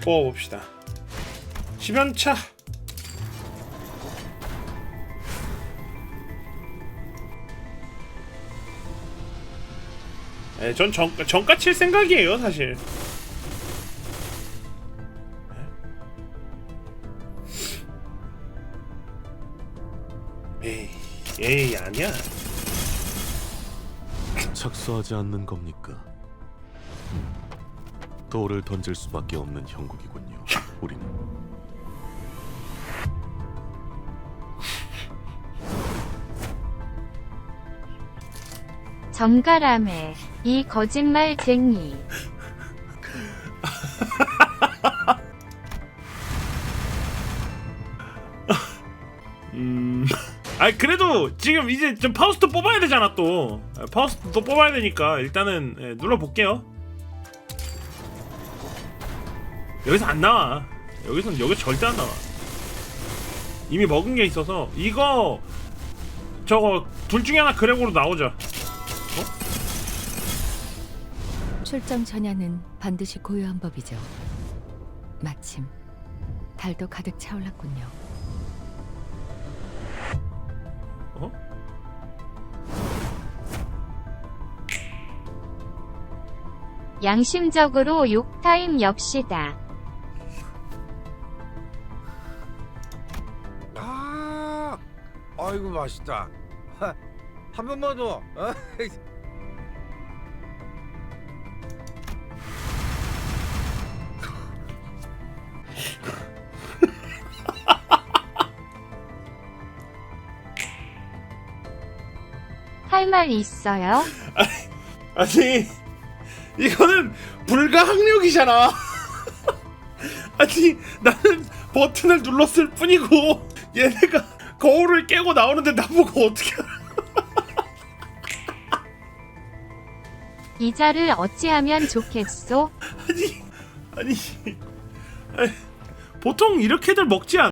뽑아봅시다. 10연차! 네, 전 정, 정가 칠 생각이에요 사실. 에이 에이 아니야. 착수하지 않는 겁니까? 음, 돌을 던질 수밖에 없는 형국이군요. 우리는 정가람에 이 거짓말쟁이 음. 아 그래도 지금 이제 좀 파우스트 뽑아야 되잖아 또 아, 파우스트 또 뽑아야 되니까 일단은 예, 눌러볼게요 여기서 안 나와 여기선 여기 절대 안 나와 이미 먹은 게 있어서 이거 저거 둘 중에 하나 그렉으로 나오자 출정 전야는 반드시 고요한 법이죠. 마침 달도 가득 차올랐군요. 어? 양심적으로 욕타임 엽시다. 아이고 맛있다. 하, 한 번만 더. 어? 할말 있어요? 아니 이거는 불가항력이잖아 아니 나는 버튼을 눌렀을 뿐이고 얘네가 거울을 깨고 나오는데 나보고 어떻게 이자를 어찌하면 좋겠소? 아니 아니 아니, 보통 이렇게들 먹지 않아